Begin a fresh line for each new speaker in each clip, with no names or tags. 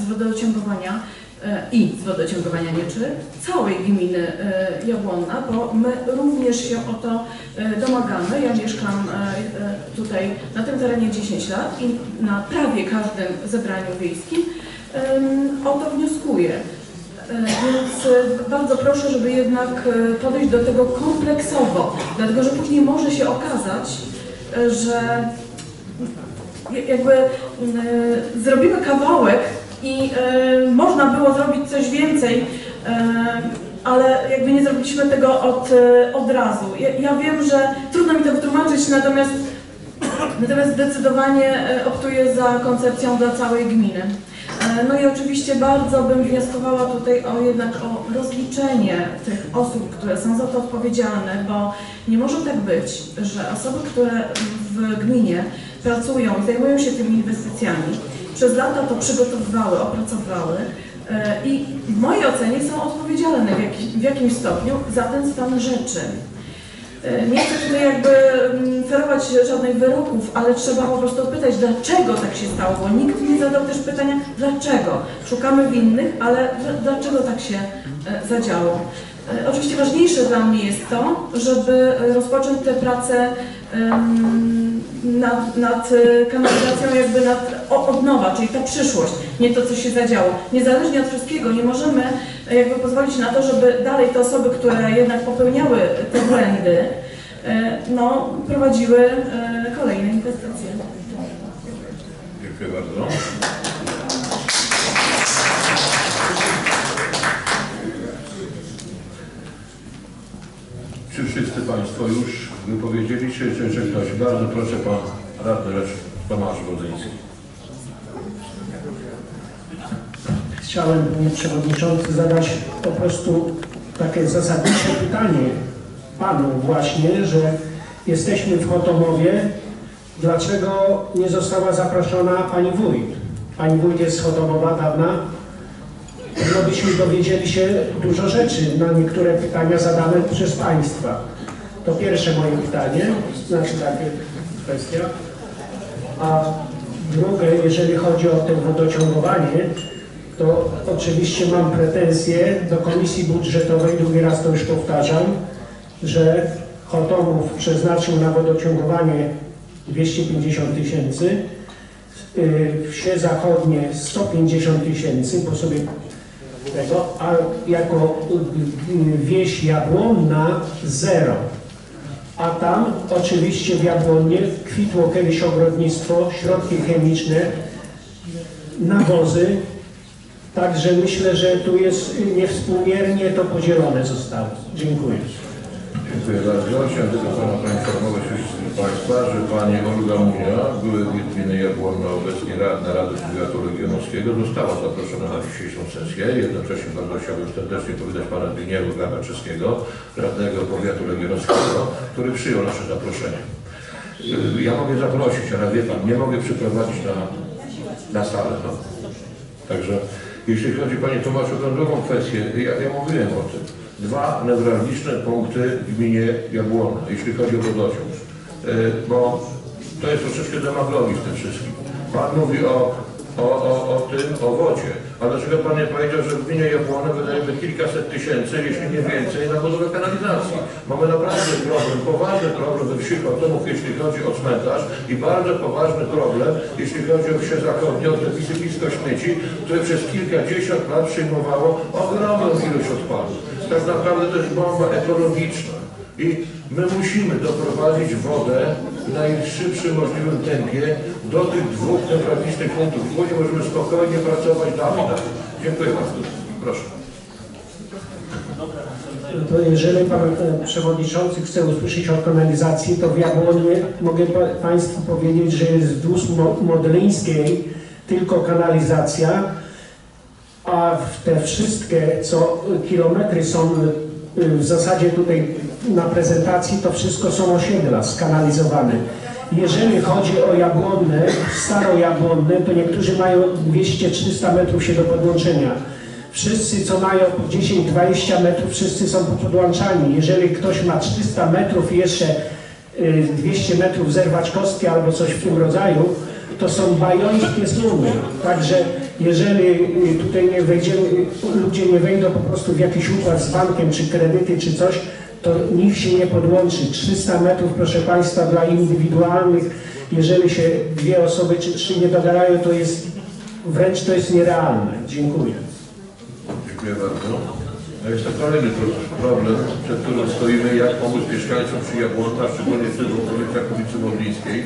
z wodociągowania e, i z wodociągowania Nieczy całej gminy e, Jabłonna, bo my również się o to e, domagamy. Ja mieszkam tutaj na tym terenie 10 lat i na prawie każdym zebraniu wiejskim o to wnioskuję. Więc bardzo proszę, żeby jednak podejść do tego kompleksowo, dlatego że później może się okazać, że jakby y, zrobimy kawałek i y, można było zrobić coś więcej, y, ale jakby nie zrobiliśmy tego od, od razu. Ja, wiem, że trudno mi to wytłumaczyć, natomiast, natomiast zdecydowanie optuję za koncepcją dla całej gminy. E, No i oczywiście bardzo bym wnioskowała tutaj o jednak o rozliczenie tych osób, które są za to odpowiedzialne, bo nie może tak być, że osoby, które w gminie pracują i zajmują się tymi inwestycjami, przez lata to przygotowywały, opracowały e, i w mojej ocenie są odpowiedzialne w, w jakimś stopniu za ten stan rzeczy. E, Nie chcę tutaj jakby mm, ferować żadnych wyroków, ale trzeba po prostu pytać, dlaczego tak się stało, bo nikt nie zadał też pytania, dlaczego. Szukamy winnych, ale dl- dlaczego tak się e, zadziało. E, Oczywiście ważniejsze dla mnie jest to, żeby rozpocząć te prace em, nad, nad kanalizacją, jakby nad, od nowa, czyli ta przyszłość, nie to, co się zadziało. Niezależnie od wszystkiego nie możemy jakby pozwolić na to, żeby dalej te osoby, które jednak popełniały te błędy, e, no, prowadziły e, kolejne inwestycje.
Dziękuję bardzo. Czy wszyscy Państwo już wypowiedzieli się, czy ktoś? Bardzo proszę Pan Radny Tomasz Wodzyński.
Chciałem, panie przewodniczący, zadać po prostu takie zasadnicze pytanie panu właśnie, że jesteśmy w Chotomowie. Dlaczego nie została zaproszona pani wójt? Pani wójt jest Chotomowa dawna. No byśmy dowiedzieli się dużo rzeczy na niektóre pytania zadane przez państwa. To pierwsze moje pytanie, znaczy takie kwestia. A drugie, jeżeli chodzi o to wodociągowanie, to oczywiście mam pretensje do Komisji Budżetowej, drugi raz to już powtarzam, że Chotomów przeznaczył na wodociągowanie 250 tysięcy, yy, wsie zachodnie 150 tysięcy, bo sobie tego, a jako yy, wieś Jabłonna zero. A tam oczywiście w Jabłonnie kwitło kiedyś ogrodnictwo, środki chemiczne, nawozy, Także myślę, że tu jest niewspółmiernie to podzielone zostało. Dziękuję.
Dziękuję bardzo. Chciałem tylko Pana poinformować Państwa, że Pani Olga Munia, były gminy Jabłonna, obecnie radna Rady Powiatu została zaproszona na dzisiejszą sesję. Jednocześnie bardzo chciałbym serdecznie powitać Pana Zbigniewa Gabaczyskiego, radnego Powiatu Legionowskiego, który przyjął nasze zaproszenie. Yy, Ja mogę zaprosić, ale wie Pan, nie mogę przyprowadzić na, na salę. No. Także jeśli chodzi Panie Tomaszu o tą drugą kwestię, ja, ja mówiłem o tym. Dwa newralgiczne punkty w gminie Jabłonna, jeśli chodzi o wodociąg. Yy, bo to jest troszeczkę demagogii w tym wszystkim. Pan mówi o, o, o, o tym, o wodzie. A dlaczego Pan nie powiedział, że w gminie Jabłonna wydajemy kilkaset tysięcy, jeśli nie więcej, na budowę kanalizacji? Mamy naprawdę problem, poważny problem we wsi Chotomów, jeśli chodzi o cmentarz i bardzo poważny problem, jeśli chodzi o wsie zachodnie, o wysypisko śmieci, które przez kilkadziesiąt lat przyjmowało ogromną ilość odpadów. Tak naprawdę to jest bomba ekologiczna. I my musimy doprowadzić wodę w najszybszym możliwym tempie do tych dwóch newralgicznych punktów. Później możemy spokojnie pracować dalej. Dziękuję bardzo. Proszę.
To jeżeli Pan e, Przewodniczący chce usłyszeć o kanalizacji, to w Jabłonie mogę pa, Państwu powiedzieć, że jest wzdłuż Mo- Modlińskiej tylko kanalizacja, a w te wszystkie, co kilometry są y, w zasadzie tutaj na prezentacji, to wszystko są osiedla skanalizowane. Jeżeli chodzi o Jabłonne, staro Jabłonne, to niektórzy mają 200-300 metrów się do podłączenia. Wszyscy, co mają po 10-20 metrów, wszyscy są podłączani. Jeżeli ktoś ma 300 metrów i jeszcze y, 200 metrów zerwać kostki albo coś w tym rodzaju, to są bajońskie sumy. Także jeżeli y, tutaj nie wejdziemy, y, ludzie nie wejdą po prostu w jakiś układ z bankiem, czy kredyty, czy coś, to nikt się nie podłączy. 300 metrów, proszę Państwa, dla indywidualnych, jeżeli się dwie osoby czy trzy nie dogadają, to jest wręcz to jest nierealne. Dziękuję.
Dziękuję bardzo. No jest to kolejny pro- problem, przed którym stoimy, jak pomóc mieszkańcom przy Jabłonta, szczególnie w tym okolicach ulicy Modlińskiej.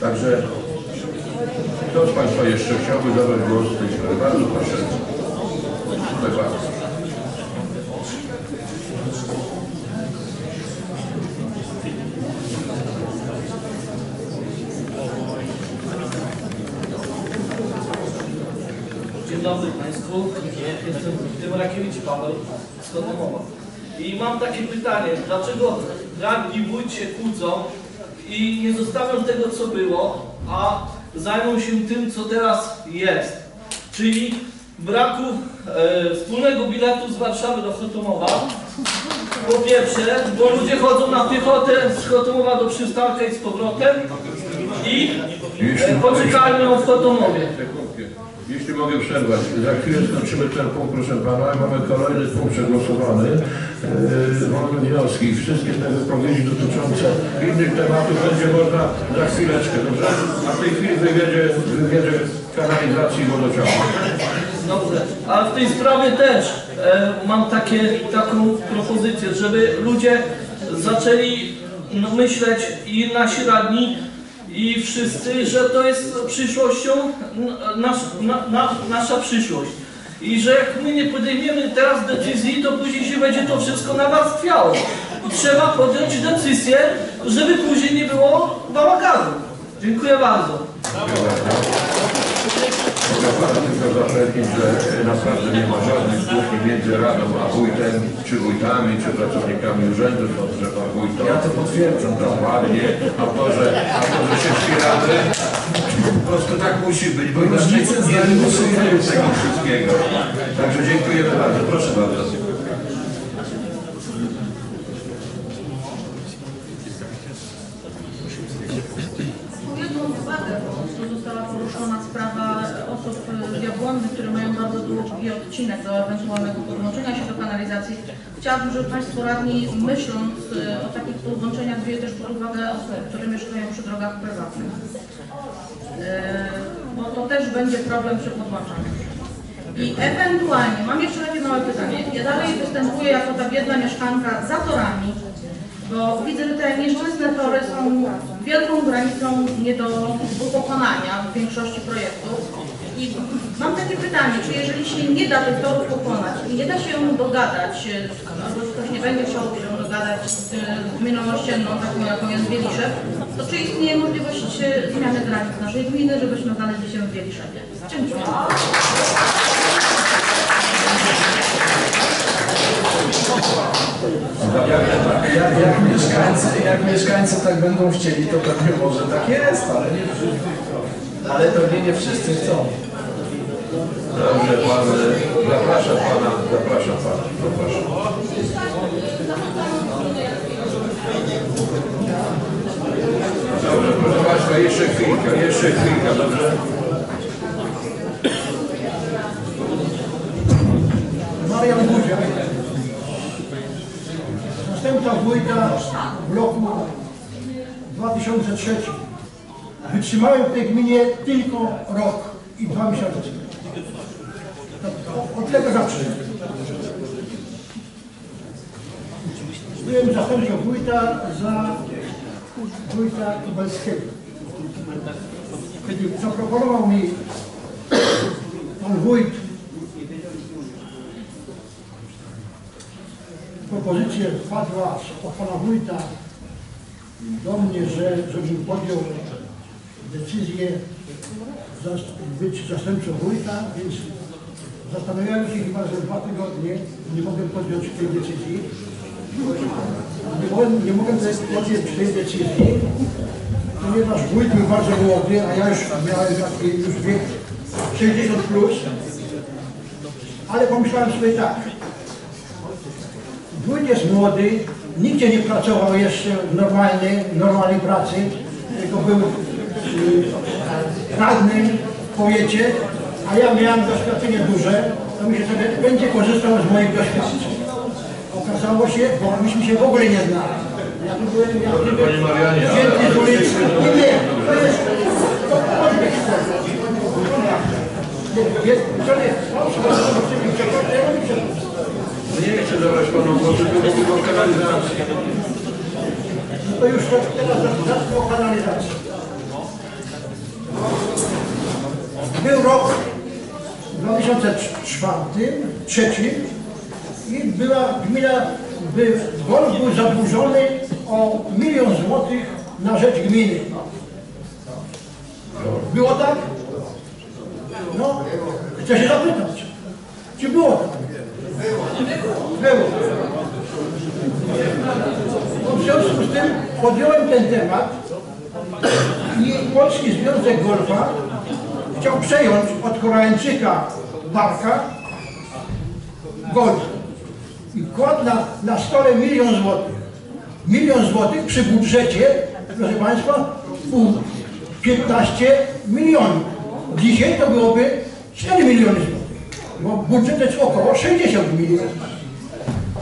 Także kto z Państwa jeszcze chciałby zabrać głos w tej sprawie? Bardzo proszę. Tutaj bardzo.
Dobry Państwu. Jestem Tymrakiewicz Paweł z Konomowa. I mam takie pytanie, dlaczego radni wójt się kłócą i nie zostawią tego, co było, a zajmą się tym, co teraz jest. Czyli braku e, wspólnego biletu z Warszawy do Chotomowa. Po pierwsze, bo ludzie chodzą na piechotę z Chotomowa do przystanka i z powrotem i e, poczekalnią w Chotomowie.
Jeśli mogę przerwać, za chwilę skończymy ten punkt, proszę Pana, mamy kolejny punkt przegłosowany. Yy, wolne wnioski, wszystkie te wypowiedzi dotyczące innych tematów będzie można za chwileczkę, dobrze? A w tej chwili wywiedzie, wywiedzie kanalizacji wodociągu.
Dobrze, ale w tej sprawie też e, mam takie, taką propozycję, żeby ludzie zaczęli no, myśleć i nasi radni i wszyscy, że to jest przyszłością, nasz, na, na, nasza przyszłość. I że jak my nie podejmiemy teraz decyzji, to później się będzie to wszystko nawarstwiało. I trzeba podjąć decyzję, żeby później nie było bałaganu. Dziękuję bardzo.
Tylko zapewnić, że naprawdę nie ma żadnych kłótni między Radą a wójtem, czy wójtami, czy pracownikami urzędu, że Pan wójt to... Ja to potwierdzam. Dokładnie. A to, że, a to, że wspieramy, po prostu tak musi być, bo inaczej nie rozumiem tego wszystkiego. Także dziękujemy bardzo. Proszę bardzo.
Została poruszona sprawa osób z Jabłondy, które mają bardzo długi odcinek do się do kanalizacji. Chciałabym, żeby Państwo radni myśląc e, o takich podłączeniach wzięli też pod uwagę osoby, które mieszkają przy drogach prywatnych. E, Bo to też będzie problem przy podłączaniu. I ewentualnie, mam jeszcze takie małe pytanie. Ja dalej występuję jako ta biedna mieszkanka za torami, bo widzę, że te nieszczęsne tory są wielką granicą nie do pokonania w większości projektów. I mam takie pytanie, czy jeżeli się nie da tych torów pokonać i nie da się dogadać, e, albo ktoś nie będzie chciał się dogadać z e, gminą ościenną, taką jaką jest Wieliszew, to czy istnieje możliwość e, zmiany granic naszej gminy, żebyśmy znaleźli się w Wieliszewie? Dziękuję.
Jak, jak, mieszkańcy, jak mieszkańcy tak będą chcieli, to pewnie może tak jest, ale nie. Ale pewnie nie wszyscy chcą.
Dobrze, Pan, zapraszam Pana, zapraszam Pana, zapraszam. Dobrze, proszę Państwa, jeszcze chwilkę, jeszcze chwilkę, dobrze?
Marian Guziak, zastępca wójta w roku 2003. Wytrzymałem w tej gminie tylko rok i dwa miesiące. Od tego zacznę. Byłem zastępcą wójta za wójta Kubelskiego. Kiedy zaproponował mi pan wójt propozycja wpadła od pana wójta do mnie, że żebym podjął decyzję być zastępcą wójta, więc zastanawiałem się chyba że dwa tygodnie, nie mogłem podjąć tej decyzji. Nie nie mogłem podjąć tej decyzji, ponieważ wójt był bardzo młody, a ja już miałem taki już wiek 60 plus. Ale pomyślałem sobie tak, Wójt jest młody, nigdzie nie pracował jeszcze w normalnej, pracy, tylko był radnym w powiecie, a ja miałem doświadczenie duże, to myślę sobie, będzie korzystał z moich doświadczeń. Okazało się, bo myśmy się w ogóle nie znali. Ja tu byłem, ja tu byłem wzięty z ulicy. Nie, nie, to jest, to podbieg nie, to proszę,
Nie chcę zabrać Panu głosu, tylko kanalizacji.
to już teraz zacznę o kanalizacji. Był rok 2004, trzeci i była gmina, by Golf był zadłużony o milion złotych na rzecz gminy. Było tak? No, chcę się zapytać, czy było tak? Było. No, w związku z tym podjąłem ten temat i Polski Związek Golfa chciał przejąć od Koreańczyka Barka golf. I kładł na, na stole milion złotych. Milion złotych przy budżecie, proszę Państwa, pół 15 milionów. Dzisiaj to byłoby 4 miliony złotych, bo budżet jest około 60 milionów.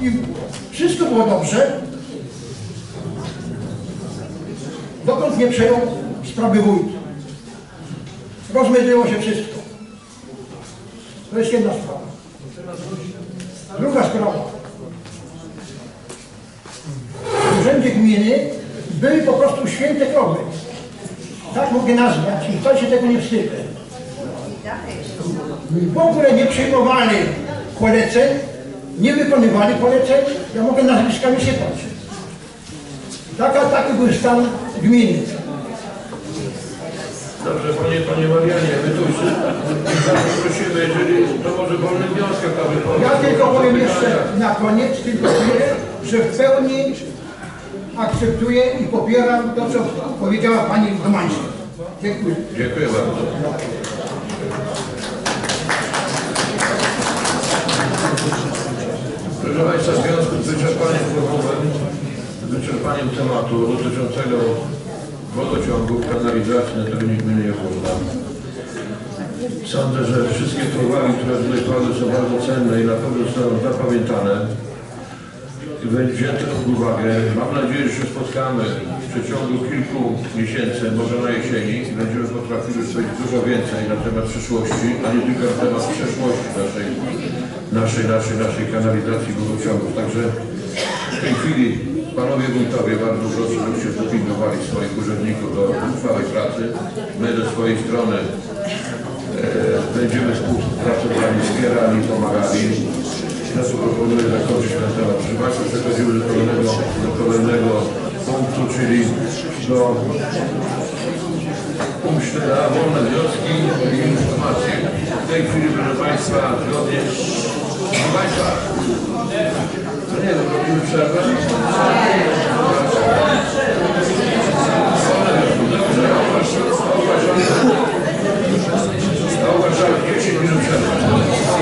I wszystko było dobrze, dokąd nie przejął sprawy wójt. Rozmydliło się wszystko. To jest jedna sprawa. Druga sprawa. W urzędzie gminy były po prostu święte krowy. Tak mogę nazwać i wcale się tego nie wstydzę. W ogóle nie przyjmowali poleceń, nie wykonywali poleceń. Ja mogę nazwiskami sypać. Taka, taki był stan gminy.
Dobrze, Panie, Panie Marianie, my tu prosimy, jeżeli to może wolny wniosek, aby Pan...
Ja tylko powiem jeszcze na koniec, tylko tyle, że w pełni akceptuję i popieram to, co powiedziała Pani Domańska. Dziękuję.
Dziękuję bardzo. Proszę Państwa, w związku z wyczerpaniem wyczerpaniem tematu dotyczącego wodociągów, kanalizacji na terenie gminy Jawórna, sądzę, że wszystkie te uwagi, które tutaj padły są bardzo cenne i na pewno zostaną zapamiętane i wzięte pod uwagę. Mam nadzieję, że się spotkamy w przeciągu kilku miesięcy, może na jesieni będziemy potrafili powiedzieć dużo więcej na temat przyszłości, a nie tylko na temat przeszłości naszej, naszej, naszej, naszej kanalizacji wodociągów. Także w tej chwili panowie wójtowie bardzo proszę, żebyście dopilnowali swoich urzędników do trwałej pracy. My ze swojej strony e, będziemy współpracowali, wspierali, pomagali. Ja tu proponuję zakończyć ten temat. Państwa, przechodzimy do kolejnego, do kolejnego punktu, czyli do punktu 4, wolne wnioski i informacje. W tej chwili, proszę Państwa, zgodnie Proszę Państwa, nie no, to już przepraszam. Zauważam 10 minut przerwy.